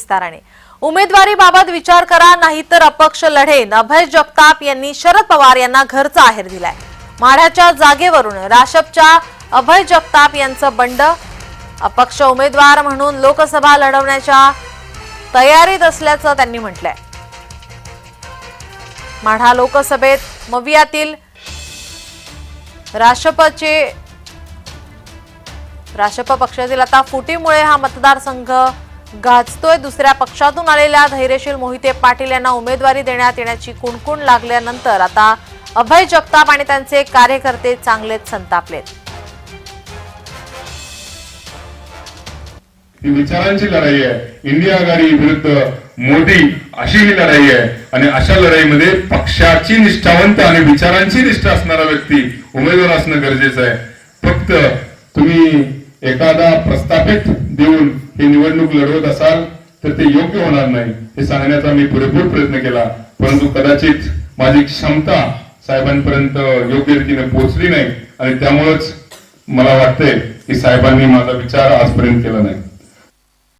विस्ताराने. उमेदवारीबाबत विचार करा नाहीतर अपक्ष लढेन. अभय जगताप यांनी शरद पवार यांना घरचा आहेर दिलाय. माढ्याच्या जागेवरून राशपच्या अभय जगताप यांचं बंड. अपक्ष उमेदवार म्हणून लोकसभा लढवण्याच्या तयारीत असल्याचं त्यांनी म्हटलंय. माढा लोकसभेत मवियातील राशपचे राशप पक्षातील आता फुटीमुळे हा मतदारसंघ गाजतोय. दुसऱ्या पक्षातून आलेल्या धैर्यशील मोहिते पाटील यांना उमेदवारी देण्यात येण्याची कुणकुण लागल्यानंतर आता अभय जगताप आणि त्यांचे कार्यकर्ते चांगलेच संतापलेत. ही विचारांची लढाई आहे. इंडिया आघाडी विरुद्ध मोदी अशी ही लढाई आहे. आणि अशा लढाईमध्ये पक्षाची निष्ठावंत आणि विचारांची निष्ठा असणारा व्यक्ती उमेदवार असणं गरजेचं आहे. फक्त तुम्ही एखादा प्रस्थापित देऊन ही निवडणूक लढवत असाल तर ते योग्य होणार नाही हे सांगण्याचा मी पुरेपूर प्रयत्न केला. परंतु कदाचित माझी क्षमता साहेबांपर्यंत योग्य रीतीने पोहोचली नाही आणि त्यामुळेच मला वाटतंय की साहेबांनी माझा विचार आजपर्यंत केला नाही.